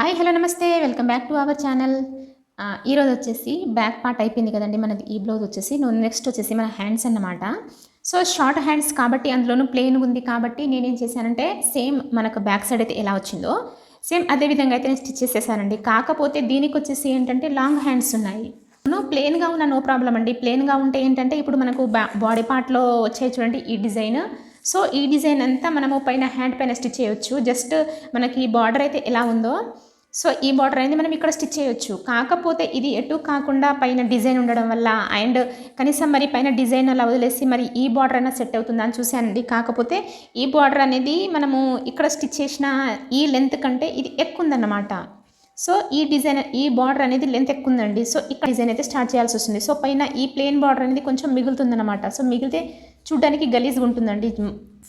Hi hello namaste. Welcome back to our channel. ఈరోజు వచ్చేసి back part అయిపోయింది కదండి మనది. ఈ బ్లౌజ్ వచ్చేసి నెక్స్ట్ వచ్చేసి మన హ్యాండ్స్ అన్నమాట. సో షార్ట్ హ్యాండ్స్ కాబట్టి అందులోనూ ప్లెయిన్ ఉంది కాబట్టి నేనేం చేశానంటే సేమ్ మనకు బ్యాక్ సైడ్ అయితే ఎలా వచ్చిందో సేమ్ అదే విధంగా అయితే నేను స్టిచ్ చేసేసానండి. కాకపోతే దీనికి వచ్చేసి ఏంటంటే లాంగ్ హ్యాండ్స్ ఉన్నాయి. నో ప్లెయిన్గా ఉన్న నో ప్రాబ్లం అండి. ప్లెయిన్గా ఉంటే ఏంటంటే ఇప్పుడు మనకు బాడీ పార్ట్లో వచ్చే చూడండి ఈ డిజైన్ సో ఈ డిజైన్ అంతా మనము పైన హ్యాండ్ పైన స్టిచ్ చేయొచ్చు. జస్ట్ మనకి బార్డర్ అయితే ఎలా ఉందో సో ఈ బార్డర్ అనేది మనం ఇక్కడ స్టిచ్ చేయొచ్చు. కాకపోతే ఇది ఎటు కాకుండా పైన డిజైన్ ఉండడం వల్ల అండ్ కనీసం మరి పైన డిజైన్ అలా వదిలేసి మరి ఈ బార్డర్ అయినా సెట్ అవుతుందా అని చూశానండి. కాకపోతే ఈ బార్డర్ అనేది మనము ఇక్కడ స్టిచ్ చేసిన ఈ లెంత్ కంటే ఇది ఎక్కువ ఉందన్నమాట. సో ఈ డిజైన్ ఈ బార్డర్ అనేది లెంత్ ఎక్కువ ఉందండి. సో ఇక్కడ డిజైన్ అయితే స్టార్ట్ చేయాల్సి వస్తుంది. సో పైన ఈ ప్లెయిన్ బార్డర్ అనేది కొంచెం మిగులుతుందన్నమాట. సో మిగిలితే చూడడానికి గలీజ్గా ఉంటుందండి.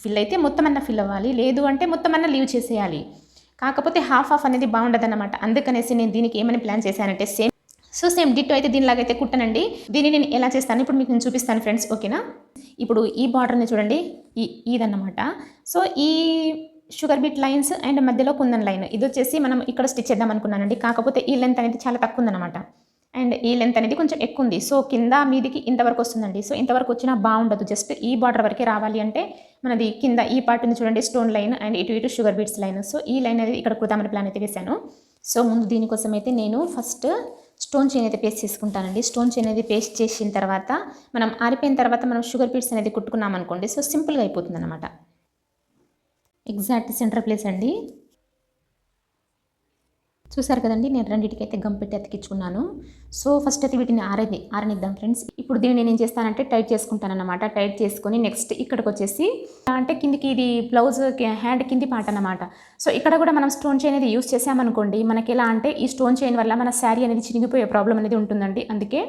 ఫిల్ అయితే మొత్తం అన్న ఫిల్ అవ్వాలి. లేదు అంటే మొత్తం అన్న లీవ్ చేసేయాలి. కాకపోతే హాఫ్ హాఫ్ అనేది బాగుండదు అనమాట అందుకనేసి నేను దీనికి ఏమని ప్లాన్ చేశానంటే సేమ్ సో సేమ్ డిట్ అయితే దీనిలాగైతే కుట్టనండి. దీన్ని నేను ఎలా చేస్తాను? ఇప్పుడు మీకు నేను చూపిస్తాను ఫ్రెండ్స్ ఓకేనా? ఇప్పుడు ఈ బార్డర్ని చూడండి. ఈ ఇదన్నమాట. సో ఈ షుగర్ బీట్ లైన్స్ అండ్ మధ్యలో కుందన్ లైన్. ఇది వచ్చేసి మనం ఇక్కడ స్టిచ్ చేద్దాం అనుకున్నానండి. కాకపోతే ఈ లెంత్ అనేది చాలా తక్కువ ఉందన్నమాట అండ్ ఈ లెంత్ అనేది కొంచెం ఎక్కువ ఉంది. సో కింద మీదికి ఇంతవరకు వస్తుందండి. సో ఇంతవరకు వచ్చినా బాగుండదు. జస్ట్ ఈ బార్డర్ వరకే రావాలి అంటే మనది కింద ఈ పార్ట్ ఉంది చూడండి స్టోన్ లైన్ అండ్ ఇటు ఇటు షుగర్ బీట్స్ లైన్ సో ఈ లైన్ అనేది ఇక్కడ కుడతామని ప్లాన్ అయితే వేశాను. సో ముందు దీనికోసం అయితే నేను ఫస్ట్ స్టోన్ చైన్ అయితే పేస్ట్ చేసుకుంటానండి. స్టోన్ చైన్ అనేది పేస్ట్ చేసిన తర్వాత మనం ఆరిపోయిన తర్వాత మనం షుగర్ బీట్స్ అనేది కుట్టుకున్నాం అనుకోండి సో సింపుల్గా అయిపోతుంది అనమాట ఎగ్జాక్ట్ సెంటర్ ప్లేస్ అండి. చూసారు కదండి నేను రెండింటికి అయితే గమ్ పెట్టి అతికించుకున్నాను. సో ఫస్ట్ అయితే వీటిని ఆరని ఆరనిద్దాం ఫ్రెండ్స్. ఇప్పుడు దీన్ని నేను ఏం చేస్తానంటే టైట్ చేసుకుంటాను అనమాట టైట్ చేసుకొని నెక్స్ట్ ఇక్కడికి వచ్చేసి అంటే కిందికి ఇది బ్లౌజ్ హ్యాండ్ కింది పాట అనమాట సో ఇక్కడ కూడా మనం స్టోన్ చైన్ అనేది యూస్ చేసామనుకోండి మనకి ఎలా అంటే ఈ స్టోన్ చైన్ వల్ల మన శారీ అనేది చినిగిపోయే ప్రాబ్లం అనేది ఉంటుందండి. అందుకే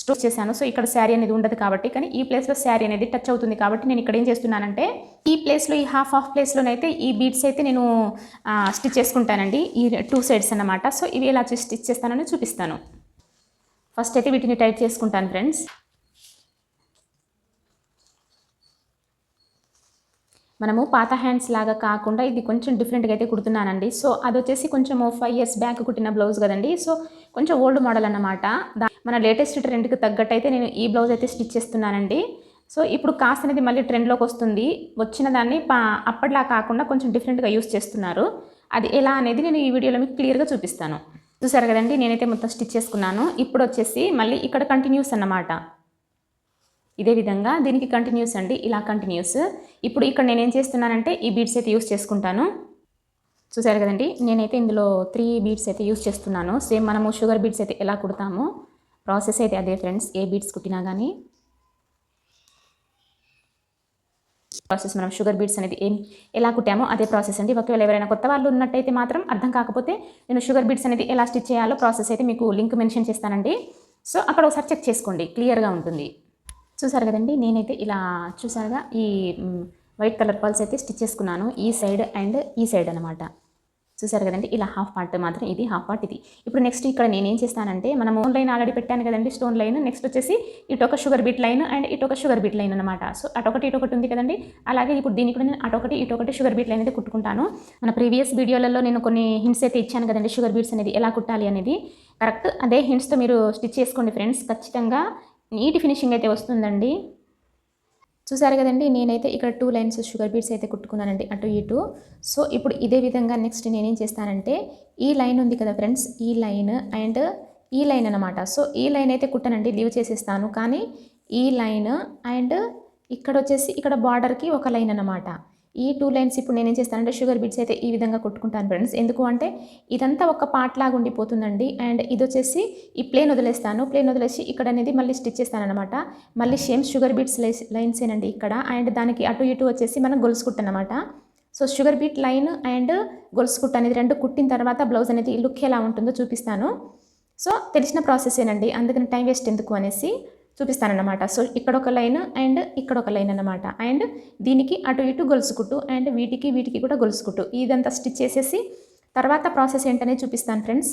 స్టోర్ చేశాను. సో ఇక్కడ శారీ అనేది ఉండదు కాబట్టి కానీ ఈ ప్లేస్లో శారీ అనేది టచ్ అవుతుంది కాబట్టి నేను ఇక్కడ ఏం చేస్తున్నానంటే ఈ ప్లేస్లో ఈ హాఫ్ హాఫ్ ప్లేస్లోనైతే ఈ బీడ్స్ అయితే నేను స్టిచ్ చేసుకుంటానండి. ఈ టూ సైడ్స్ అన్నమాట. సో ఇవి ఎలా స్టిచ్ చేస్తానని చూపిస్తాను. ఫస్ట్ అయితే వీటిని టైట్ చేసుకుంటాను ఫ్రెండ్స్. మనము పాత హ్యాండ్స్ లాగా కాకుండా ఇది కొంచెం డిఫరెంట్గా అయితే కుడుతున్నానండి. సో అది వచ్చేసి కొంచెం ఫైవ్ ఇయర్స్ బ్యాక్ కుట్టిన బ్లౌజ్ కదండి. సో కొంచెం ఓల్డ్ మోడల్ అన్నమాట. మన లేటెస్ట్ ట్రెండ్కి తగ్గట్టు అయితే నేను ఈ బ్లౌజ్ అయితే స్టిచ్ చేస్తున్నానండి. సో ఇప్పుడు కాస్ట్ అనేది మళ్ళీ ట్రెండ్లోకి వస్తుంది. వచ్చిన దాన్ని పా అప్పటిలా కాకుండా కొంచెం డిఫరెంట్గా యూస్ చేస్తున్నారు. అది ఎలా అనేది నేను ఈ వీడియోలో మీకు క్లియర్గా చూపిస్తాను. చూసారు కదండి నేనైతే మొత్తం స్టిచ్ చేసుకున్నాను. ఇప్పుడు వచ్చేసి మళ్ళీ ఇక్కడ కంటిన్యూస్ అన్నమాట. ఇదే విధంగా దీనికి కంటిన్యూస్ అండి ఇలా కంటిన్యూస్. ఇప్పుడు ఇక్కడ నేనేం చేస్తున్నానంటే ఈ బీడ్స్ అయితే యూస్ చేసుకుంటాను. చూసారు కదండి నేనైతే ఇందులో త్రీ బీడ్స్ అయితే యూస్ చేస్తున్నాను. సేమ్ మనము షుగర్ బీడ్స్ అయితే ఎలా కుడతామో? ప్రాసెస్ అయితే అదే ఫ్రెండ్స్ ఏ బీడ్స్ కుట్టినా కానీ ప్రాసెస్ మనం షుగర్ బీడ్స్ అనేది ఏం ఎలా కుట్టామో అదే ప్రాసెస్ అండి. ఒకవేళ ఎవరైనా కొత్త వాళ్ళు ఉన్నట్టయితే మాత్రం అర్థం కాకపోతే నేను షుగర్ బీడ్స్ అనేది ఎలా స్టిచ్ చేయాలో ప్రాసెస్ అయితే మీకు లింక్ మెన్షన్ చేస్తానండి. సో అక్కడ ఒకసారి చెక్ చేసుకోండి క్లియర్గా ఉంటుంది. చూసారు కదండి నేనైతే ఇలా చూసారుగా ఈ వైట్ కలర్ పల్స్ అయితే స్టిచ్ చేసుకున్నాను ఈ సైడ్ అండ్ ఈ సైడ్ అనమాట చూసారు కదండి? ఇలా హాఫ్ పార్ట్ మాత్రం ఇది హాఫ్ పార్ట్ ఇది. ఇప్పుడు నెక్స్ట్ ఇక్కడ నేనేం చేస్తానంటే మనం ఓన్ లైన్ ఆల్రెడీ పెట్టాను కదండి స్టోన్ లైన్ నెక్స్ట్ వచ్చేసి ఇటు ఒక షుగర్ బీట్ లైన్ అండ్ ఇటు ఒక షుగర్ బీట్ లైన్ అనమాట సో అటొకటి ఇటొకటి ఉంది కదండి? అలాగే ఇప్పుడు దీనికి కూడా నేను అటొకటి ఇటొకటి షుగర్ బీట్ లైన్ అయితే కుట్టుకుంటాను. మన ప్రీవియస్ వీడియోలలో నేను కొన్ని హింట్స్ అయితే ఇచ్చాను కదండి షుగర్ బీట్స్ అనేది ఎలా కుట్టాలి అనేది. కరెక్ట్ అదే హింట్స్తో మీరు స్టిచ్ చేసుకోండి ఫ్రెండ్స్ ఖచ్చితంగా నీట్ ఫినిషింగ్ అయితే వస్తుందండి. చూసారు కదండి నేనైతే ఇక్కడ టూ లైన్స్ షుగర్ బీట్స్ అయితే కుట్టుకున్నానండి అటు ఇటు. సో ఇప్పుడు ఇదే విధంగా నెక్స్ట్ నేనేం చేస్తానంటే ఈ లైన్ ఉంది కదా ఫ్రెండ్స్ ఈ లైన్ అండ్ ఈ లైన్ అనమాట సో ఈ లైన్ అయితే కుట్టనండి లీవ్ చేసేస్తాను. కానీ ఈ లైన్ అండ్ ఇక్కడ వచ్చేసి ఇక్కడ బార్డర్కి ఒక లైన్ అనమాట ఈ టూ లైన్స్ ఇప్పుడు నేనేం చేస్తానంటే షుగర్ బిట్స్ అయితే ఈ విధంగా కొట్టుకుంటాను ఫ్రెండ్స్ ఎందుకు అంటే ఇదంతా ఒక పార్ట్ లాగా ఉండిపోతుందండి. అండ్ ఇది వచ్చేసి ఈ ప్లేన్ వదిలేస్తాను. ప్లేన్ వదిలేసి ఇక్కడ అనేది మళ్ళీ స్టిచ్ చేస్తాను అనమాట మళ్ళీ సేమ్ షుగర్ బీట్స్ లైన్స్ ఏనండి ఇక్కడ. అండ్ దానికి అటు ఇటు వచ్చేసి మనం గొలుసుకుంటానమాట అనమాట so sugar bead line and గొలుసుకుట్ అనేది రెండు కుట్టిన తర్వాత బ్లౌజ్ అనేది లుక్ ఎలా ఉంటుందో చూపిస్తాను. సో తెలిసిన ప్రాసెస్ ఏనండి. అందుకని టైం వేస్ట్ ఎందుకు అనేసి చూపిస్తానన్నమాట. సో ఇక్కడ ఒక లైన్ అండ్ ఇక్కడ ఒక లైన్ అనమాట అండ్ దీనికి అటు ఇటు గొలుసుకుట్టు అండ్ వీటికి వీటికి కూడా గొలుసుకుట్టు ఇదంతా స్టిచ్ చేసేసి తర్వాత ప్రాసెస్ ఏంటనేది చూపిస్తాను ఫ్రెండ్స్.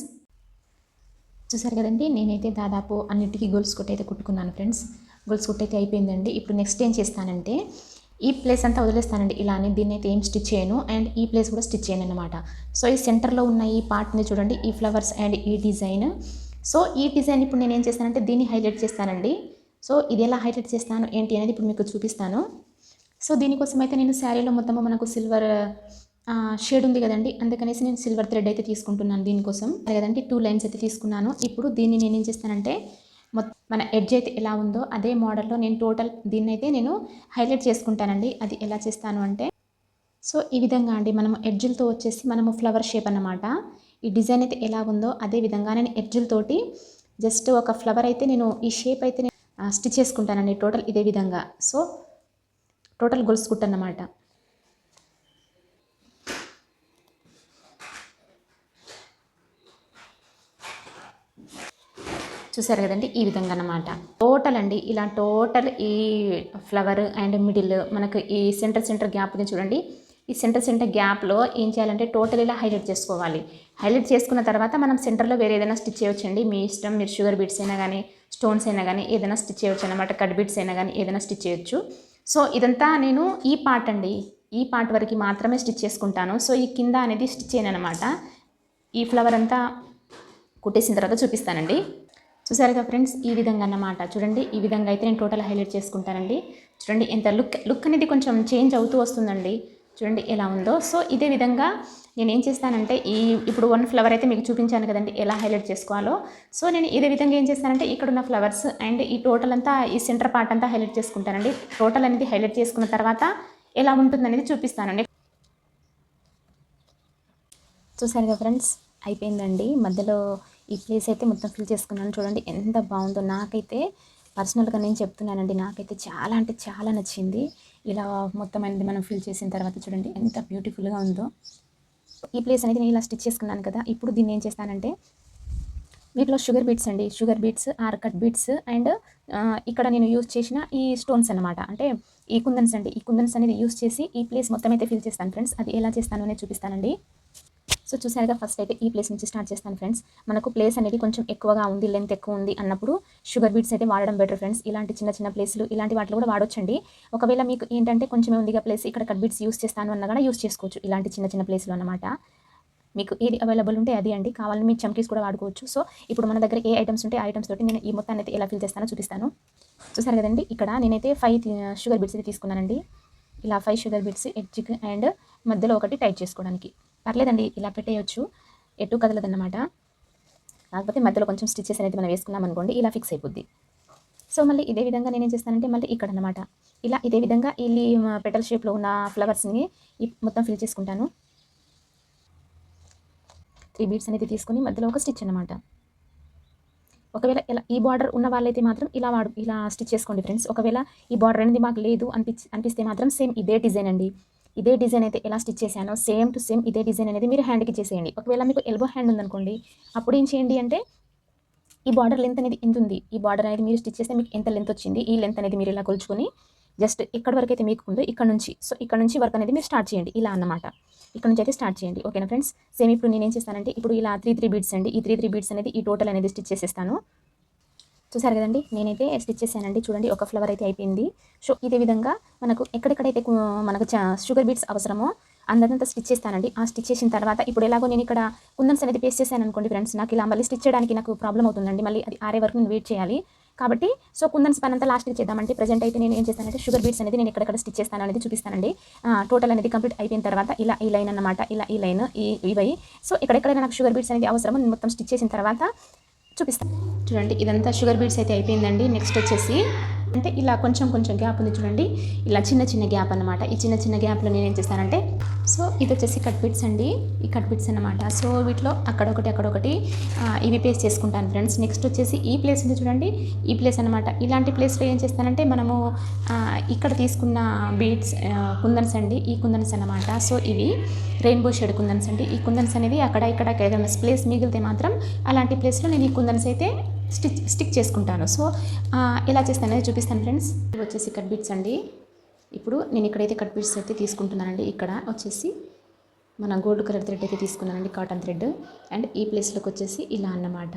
చూసారు కదండి నేనైతే దాదాపు అన్నిటికీ గొలుసుకుట్టు అయితే కుట్టుకున్నాను ఫ్రెండ్స్. గొలుసుకుట్టు అయితే అయిపోయిందండి. ఇప్పుడు నెక్స్ట్ ఏం చేస్తానంటే ఈ ప్లేస్ అంతా వదిలేస్తానండి. ఇలానే దీన్ని అయితే ఏం స్టిచ్ చేయను. అండ్ ఈ ప్లేస్ కూడా స్టిచ్ చేయను అనమాట సో ఈ సెంటర్లో ఉన్న ఈ పార్ట్ని చూడండి ఈ ఫ్లవర్స్ అండ్ ఈ డిజైన్. సో ఈ డిజైన్ ఇప్పుడు నేను ఏం చేస్తానంటే దీన్ని హైలైట్ చేస్తానండి. సో ఇది ఎలా హైలైట్ చేస్తాను ఏంటి అనేది ఇప్పుడు మీకు చూపిస్తాను. సో దీనికోసం అయితే నేను శారీలో మొత్తము మనకు సిల్వర్ షేడ్ ఉంది కదండి అందుకనేసి నేను సిల్వర్ థ్రెడ్ అయితే తీసుకుంటున్నాను దీనికోసం. కదండి టూ లైన్స్ అయితే తీసుకున్నాను. ఇప్పుడు దీన్ని నేను ఏం చేస్తానంటే మొత్తం మన ఎడ్జ్ అయితే ఎలా ఉందో అదే మోడల్లో నేను టోటల్ దీన్ని అయితే నేను హైలైట్ చేసుకుంటానండి. అది ఎలా చేస్తాను అంటే సో ఈ విధంగా అండి మనం ఎడ్జులతో వచ్చేసి మనము ఫ్లవర్ షేప్ అన్నమాట. ఈ డిజైన్ అయితే ఎలా ఉందో అదే విధంగా నేను ఎడ్జులతోటి జస్ట్ ఒక ఫ్లవర్ అయితే నేను ఈ షేప్ అయితే నేను స్టిచ్ చేసుకుంటానండి టోటల్ ఇదే విధంగా. సో టోటల్ గొలుసు కుట్టన్నమాట. చూసారు కదండి? ఈ విధంగా అన్నమాట. టోటల్ అండి ఇలా టోటల్ ఈ ఫ్లవర్ అండ్ మిడిల్ మనకు ఈ సెంటర్ సెంటర్ గ్యాప్ చూడండి. ఈ సెంటర్ సెంటర్ గ్యాప్లో ఏం చేయాలంటే టోటల్ ఇలా హైలైట్ చేసుకోవాలి. హైలైట్ చేసుకున్న తర్వాత మనం సెంటర్లో వేరే ఏదైనా స్టిచ్ చేయొచ్చండి మీ ఇష్టం మీరు షుగర్ బీట్స్ అయినా కానీ స్టోన్స్ అయినా కానీ ఏదైనా స్టిచ్ చేయొచ్చు అనమాట కట్ బీట్స్ అయినా కానీ ఏదైనా స్టిచ్ చేయొచ్చు. సో ఇదంతా నేను ఈ పార్ట్ అండి. ఈ పార్ట్ వరకు మాత్రమే స్టిచ్ చేసుకుంటాను. సో ఈ కింద అనేది స్టిచ్ చేయను అనమాట ఈ ఫ్లవర్ అంతా కుట్టేసిన తర్వాత చూపిస్తానండి. చూసారుగా ఫ్రెండ్స్ ఈ విధంగా అన్నమాట. చూడండి ఈ విధంగా అయితే నేను టోటల్ హైలైట్ చేసుకుంటానండి. చూడండి ఎంత లుక్ లుక్ అనేది కొంచెం చేంజ్ అవుతూ వస్తుందండి. చూడండి ఎలా ఉందో. సో ఇదే విధంగా నేను ఏం చేస్తానంటే ఈ ఇప్పుడు వన్ ఫ్లవర్ అయితే మీకు చూపించాను కదండి ఎలా హైలైట్ చేసుకోవాలో. సో నేను ఇదే విధంగా ఏం చేస్తానంటే ఇక్కడ ఉన్న ఫ్లవర్స్ అండ్ ఈ టోటల్ అంతా ఈ సెంటర్ పార్ట్ అంతా హైలైట్ చేసుకుంటానండి. టోటల్ అనేది హైలైట్ చేసుకున్న తర్వాత ఎలా ఉంటుందనేది చూపిస్తానండి. చూసారుగా ఫ్రెండ్స్ అయిపోయిందండి. మధ్యలో ఈ ప్లేస్ అయితే మొత్తం ఫిల్ చేసుకున్నాను. చూడండి ఎంత బాగుందో. నాకైతే పర్సనల్గా నేను చెప్తున్నానండి. నాకైతే చాలా అంటే చాలా నచ్చింది. ఇలా మొత్తం అనేది మనం ఫిల్ చేసిన తర్వాత చూడండి ఎంత బ్యూటిఫుల్గా ఉందో. ఈ ప్లేస్ అనేది నేను ఇలా స్టిచ్ చేసుకున్నాను కదా ఇప్పుడు దీన్ని ఏం చేస్తానంటే వీటిలో షుగర్ బీట్స్ అండి. Sugar beads Arcot beads and ఇక్కడ నేను యూస్ చేసిన ఈ స్టోన్స్ అనమాట అంటే ఈ కుందన్స్ అండి. ఈ కుందన్స్ అనేది యూజ్ చేసి ఈ ప్లేస్ మొత్తం అయితే ఫిల్ చేస్తాను ఫ్రెండ్స్. అది ఎలా చేస్తాను అనేది చూపిస్తానండి. సో చూసారుగా ఫస్ట్ అయితే ఈ ప్లేస్ నుంచి స్టార్ట్ చేస్తాను ఫ్రెండ్స్ మనకు ప్లేస్ అనేది కొంచెం ఎక్కువగా ఉంది లెంత్ ఎక్కువ ఉంది అన్నప్పుడు షుగర్ బీట్స్ అయితే వాడడం బెటర్ ఫ్రెండ్స్ ఇలాంటి చిన్న చిన్న ప్లేస్లు ఇలాంటి వాటిలో కూడా వాడొచ్చండి. ఒకవేళ మీకు ఏంటంటే కొంచెమే ఉందిగా ప్లేస్ ఇక్కడ కట్ బీట్స్ యూస్ చేస్తాను అన్న కూడా యూస్ చేసుకోవచ్చు. ఇలాంటి చిన్న చిన్న ప్లేస్లు అనమాట మీకు ఏది అవైలబుల్ ఉంటే అది అండి. కావాలని మీ చమ్కీస్ కూడా వాడుకోవచ్చు. సో ఇప్పుడు మన దగ్గర ఏ ఐటమ్స్ ఉంటే ఆ ఐటమ్స్ తోటి నేను ఈ మొత్తాన్ని అయితే ఎలా ఫిల్ చేస్తానో చూపిస్తాను. చూసారు కదండి ఇక్కడ నేనైతే ఫైవ్ షుగర్ బీట్స్ అయితే తీసుకున్నానండి. ఇలా five sugar beads edge and మధ్యలో ఒకటి టైట్ చేసుకోవడానికి. పర్లేదండి ఇలా పెట్టేయచ్చు. ఎటు కదలదన్నమాట. కాకపోతే మధ్యలో కొంచెం స్టిచ్చెస్ అనేది మనం వేసుకున్నాం అనుకోండి ఇలా ఫిక్స్ అయిపోద్ది. సో మళ్ళీ ఇదే విధంగా నేనేం చేస్తానంటే మళ్ళీ ఇక్కడ అనమాట ఇలా ఇదే విధంగా ఈ పెటల్ షేప్లో ఉన్న ఫ్లవర్స్ని మొత్తం ఫిల్ చేసుకుంటాను. త్రీ బీట్స్ అనేది తీసుకొని మధ్యలో ఒక స్టిచ్ అనమాట ఒకవేళ ఇలా ఈ బార్డర్ ఉన్న వాళ్ళైతే మాత్రం ఇలా వాడు ఇలా స్టిచ్ చేసుకోండి ఫ్రెండ్స్. ఒకవేళ ఈ బార్డర్ అనేది మాకు లేదు అనిపించి అనిపిస్తే మాత్రం సేమ్ ఇదే డిజైన్ అండి. ఇదే డిజైన్ అయితే ఎలా స్టిచ్ చేశానో సేమ్ టు సేమ్ ఇదే డిజైన్ అనేది మీరు హ్యాండ్కి చేసేయండి. ఒకవేళ మీకు ఎల్బో హ్యాండ్ ఉందనుకోండి అప్పుడు ఏం చేయండి అంటే ఈ బార్డర్ లెంత్ అనేది ఎంత ఉంది? ఈ బార్డర్ అనేది మీరు స్టిచ్ చేస్తే మీకు ఎంత లెంత్ వచ్చింది? ఈ లెంత్ అనేది మీరు ఇలా కొలుచుకొని జస్ట్ ఇక్కడ వరకు అయితే మీకు ఉందో ఇక్కడ నుంచి. సో ఇక్కడ నుంచి వర్క్ అనేది మీరు స్టార్ట్ చేయండి. ఇలా అన్నమాట. ఇక్కడ నుంచి అయితే స్టార్ట్ చేయండి. ఓకేనా ఫ్రెండ్స్? సేమ్ ఇప్పుడు నేను ఏం చేస్తానంటే ఇప్పుడు ఇలా త్రీ త్రీ బీట్స్ అండి. ఈ త్రీ త్రీ బీట్స్ అనేది ఈ టోటల్ అనేది స్టిచ్ చేసేస్తాను. చూసారు కదండి? నేనైతే స్టిచ్ చేశానండి. చూడండి ఒక ఫ్లవర్ అయితే అయిపోయింది. సో ఇదే విధంగా మనకు ఎక్కడెక్కడైతే మనకు షుగర్ బీట్స్ అవసరమో అందరంతా స్టిచ్ చేస్తానండి. ఆ స్టిచ్ చేసిన తర్వాత ఇప్పుడు ఎలాగో నేను ఇక్కడ కుందన్స్ అనేది పేస్ట్ చేశాను అనుకోండి ఫ్రెండ్స్ నాకు ఇలా మళ్ళీ స్టిచ్ చేయడానికి నాకు ప్రాబ్లం అవుతుందండి. మళ్ళీ అది ఆరే వరకు నేను వెయిట్ చేయాలి. కాబట్టి సో కుందన్స్ పని అంతా లాస్ట్కి చేద్దామంటే ప్రజెంట్ అయితే నేను ఏం చేస్తానంటే షుగర్ బీట్స్ అనేది నేను ఎక్కడెక్కడ స్టిచ్ చేస్తాను అనేది చూపిస్తానండి. టోటల్ అనేది కంప్లీట్ అయిపోయిన తర్వాత ఇలా ఈ లైన్ అన్నమాట ఇలా ఈ లైన్ ఈ ఇవి. సో ఎక్కడెక్కడ నాకు షుగర్ బీట్స్ అనేది అవసరమో నేను మొత్తం స్టిచ్ చేసిన తర్వాత చూపిస్తాను చూడండి ఇదంతా షుగర్ బీట్స్ అయితే అయిపోయిందండి. నెక్స్ట్ వచ్చేసి అంటే ఇలా కొంచెం కొంచెం గ్యాప్ ఉంది చూడండి. ఇలా చిన్న చిన్న గ్యాప్ అన్నమాట. ఈ చిన్న చిన్న గ్యాప్లో నేను ఏం చేస్తానంటే సో ఇది వచ్చేసి కట్ బిట్స్ అండి. ఈ కట్ బిట్స్ అన్నమాట. సో వీటిలో అక్కడ ఒకటి అక్కడ ఒకటి ఇవి పేస్ట్ చేసుకుంటాను ఫ్రెండ్స్. నెక్స్ట్ వచ్చేసి ఈ ప్లేస్ ఉంది చూడండి. ఈ ప్లేస్ అన్నమాట. ఇలాంటి ప్లేస్లో ఏం చేస్తానంటే మనము ఇక్కడ తీసుకున్న బీడ్స్ కుందన్స్ అండి. ఈ కుందన్స్ అన్నమాట. సో ఇవి రెయిన్బో షేడ్ కుందన్స్ అండి. ఈ కుందన్స్ అనేది అక్కడ ఇక్కడ ఏదైనా ప్లేస్ మిగిలితే మాత్రం అలాంటి ప్లేస్లో నేను ఈ కుందన్స్ అయితే స్టిచ్ స్టిక్ చేసుకుంటాను. సో ఎలా చేస్తాననేది చూపిస్తాను ఫ్రెండ్స్. ఇవి వచ్చేసి కట్ బిట్స్ అండి. ఇప్పుడు నేను ఇక్కడైతే కట్ బిట్స్ అయితే తీసుకుంటున్నానండి. ఇక్కడ వచ్చేసి మన గోల్డ్ కలర్ థ్రెడ్ అయితే తీసుకున్నానండి కాటన్ థ్రెడ్. అండ్ ఈ ప్లేస్లోకి వచ్చేసి ఇలా అన్నమాట.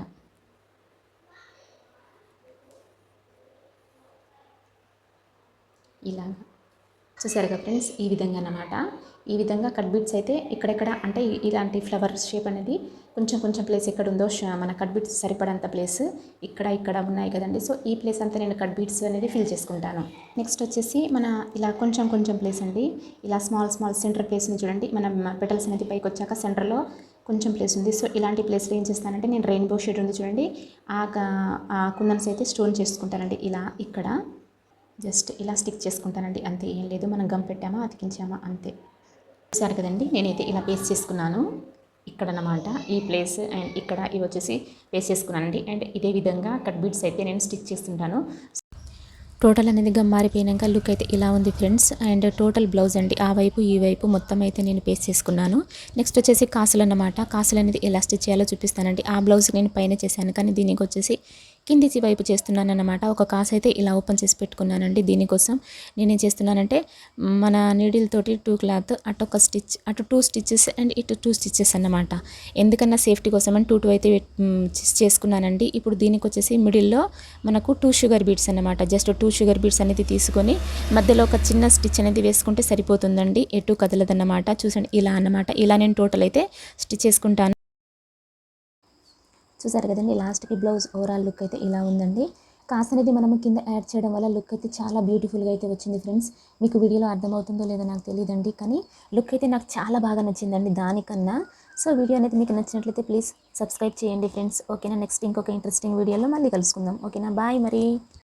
ఇలాగా చూసారుగా ఫ్రెండ్స్? ఈ విధంగా అన్నమాట. ఈ విధంగా కట్ బీట్స్ అయితే ఇక్కడెక్కడ అంటే ఇలాంటి ఫ్లవర్ షేప్ అనేది కొంచెం కొంచెం ప్లేస్ ఎక్కడ ఉందో మన కట్ బీట్స్ సరిపడంత ప్లేస్ ఇక్కడ ఇక్కడ ఉన్నాయి కదండి. సో ఈ ప్లేస్ అంతా నేను కట్ బీట్స్ అనేది ఫిల్ చేసుకుంటాను. నెక్స్ట్ వచ్చేసి మన ఇలా కొంచెం కొంచెం ప్లేస్ అండి. ఇలా స్మాల్ స్మాల్ సెంటర్ ప్లేస్ని చూడండి. మన పెటల్స్ అనేది పైకి వచ్చాక సెంటర్లో కొంచెం ప్లేస్ ఉంది. సో ఇలాంటి ప్లేస్లో ఏం చేస్తానంటే నేను రెయిన్బో షేడ్ ఉంది చూడండి. ఆ ఆ కుందన్స్ అయితే స్టోన్ చేసుకుంటానండి. ఇలా ఇక్కడ జస్ట్ ఇలా స్టిక్ చేసుకుంటానండి. అంతే ఏం లేదు. మనం గమ్ పెట్టామా అతికించామా అంతే. చూసారు కదండి? నేనైతే ఇలా పేస్ట్ చేసుకున్నాను. ఇక్కడ అన్నమాట ఈ ప్లేస్ అండ్ ఇక్కడ ఇవి వచ్చేసి పేస్ట్ చేసుకున్నానండి. అండ్ ఇదే విధంగా కట్ బీట్స్ అయితే నేను స్టిచ్ చేస్తుంటాను. టోటల్ అనేది గమ్మారిపోయినాక లుక్ అయితే ఇలా ఉంది ఫ్రెండ్స్ అండ్ టోటల్ బ్లౌజ్ అండి. ఆ వైపు ఈ వైపు మొత్తం అయితే నేను పేస్ట్ చేసుకున్నాను. నెక్స్ట్ వచ్చేసి కాసులు అన్నమాట కాసులు అనేది ఎలా స్టిచ్ చేయాలో చూపిస్తానండి. ఆ బ్లౌజ్ నేను పైన చేశాను. కానీ దీనికి వచ్చేసి కింది వైపు చేస్తున్నాను అన్నమాట ఒక కాసు అయితే ఇలా ఓపెన్ చేసి పెట్టుకున్నానండి దీనికోసం. నేనేం చేస్తున్నానంటే మన నీడిల్ తోటి టూ క్లాత్ అటు ఒక స్టిచ్ అటు టూ స్టిచ్చెస్ అండ్ ఇటు టూ స్టిచ్చెస్ అన్నమాట. ఎందుకన్నా సేఫ్టీ కోసం అని టూ టూ అయితే చేసుకున్నానండి. ఇప్పుడు దీనికి వచ్చేసి మిడిల్లో మనకు టూ షుగర్ బీట్స్ అన్నమాట. జస్ట్ టూ షుగర్ బీట్స్ అనేది తీసుకొని మధ్యలో ఒక చిన్న స్టిచ్ అనేది వేసుకుంటే సరిపోతుందండి. ఎటు కదలదన్నమాట. చూసండి ఇలా అన్నమాట. ఇలా నేను టోటల్ అయితే స్టిచ్ చేసుకుంటాను. చూసారు కదండి లాస్ట్కి బ్లౌజ్ ఓవరాల్ లుక్ అయితే ఇలా ఉందండి. కాస్ అనేది మనము కింద యాడ్ చేయడం వల్ల లుక్ అయితే చాలా బ్యూటిఫుల్గా అయితే వచ్చింది ఫ్రెండ్స్. మీకు వీడియోలో అర్థమవుతుందో లేదో నాకు తెలియదండి కానీ లుక్ అయితే నాకు చాలా బాగా నచ్చిందండి దానికన్నా. సో వీడియో అనేది మీకు నచ్చినట్లయితే ప్లీజ్ సబ్స్క్రైబ్ చేయండి ఫ్రెండ్స్. ఓకేనా నెక్స్ట్ ఇంకొక ఇంట్రెస్టింగ్ వీడియోలో మళ్ళీ కలుసుకుందాం. ఓకేనా బాయ్ మరి.